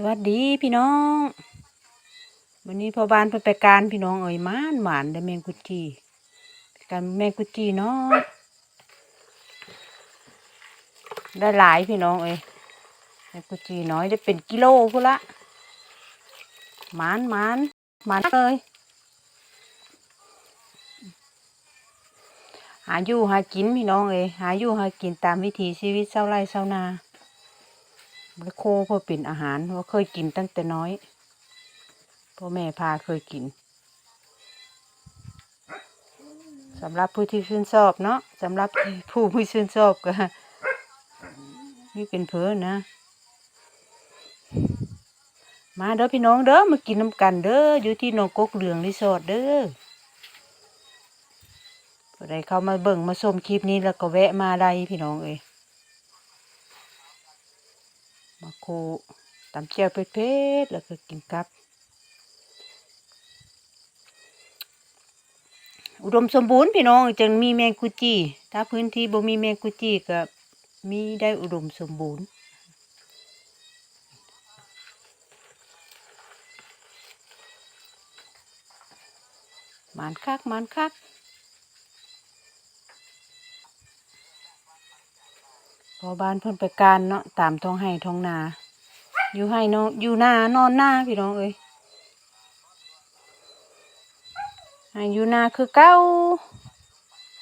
สวัสดีพี่น้องวันนี้พอบานเพิ่นไปการพี่น้องเอ่ยหมานหมานได้แมงกุจีการแมงกุจีเนาะได้หลายพี่น้องเอ้ยแมงกุจีน้อยได้เป็นกิโลพุ่นละหมานหมานหมานเลยหาอยู่หากินพี่น้องเอ้ยหาอยู่หากินตามวิถีชีวิตเศร้าไร่เศร้านา บริโคเพื่อเป็นอาหารว่าเคยกินตั้งแต่น้อยพ่อแม่พาเคยกินสำหรับผู้ที่ชื่นชอบเนาะสำหรับผู้ไม่ชื่นชอบก็นี่เป็นเพื่อนนะ มาเด้อพี่น้องเด้อมากินน้ำกันเด้ออยู่ที่นองกกเหลืองรีสอร์ทเด้อผู้ใดเข้ามาเบิ่งมาชมคลิปนี้แล้วก็แวะมาได้พี่น้องเอ้ย มาโคตำเจียวเผ็ดๆแล้วก็กินกับ อุดมสมบูรณ์พี่น้องจึงมีแมงกุจีถ้าพื้นที่บ่มีแมงกุจีก็มีได้อุดมสมบูรณ์มานคักมานคัก พอบ้านเพิ่นไปการเนาะตามท้องไห้ท้องนา อยู่ให้เนาะอยู่หน้านอนหน้าพี่น้องเอ้ยอยู่หน้าคือเก้า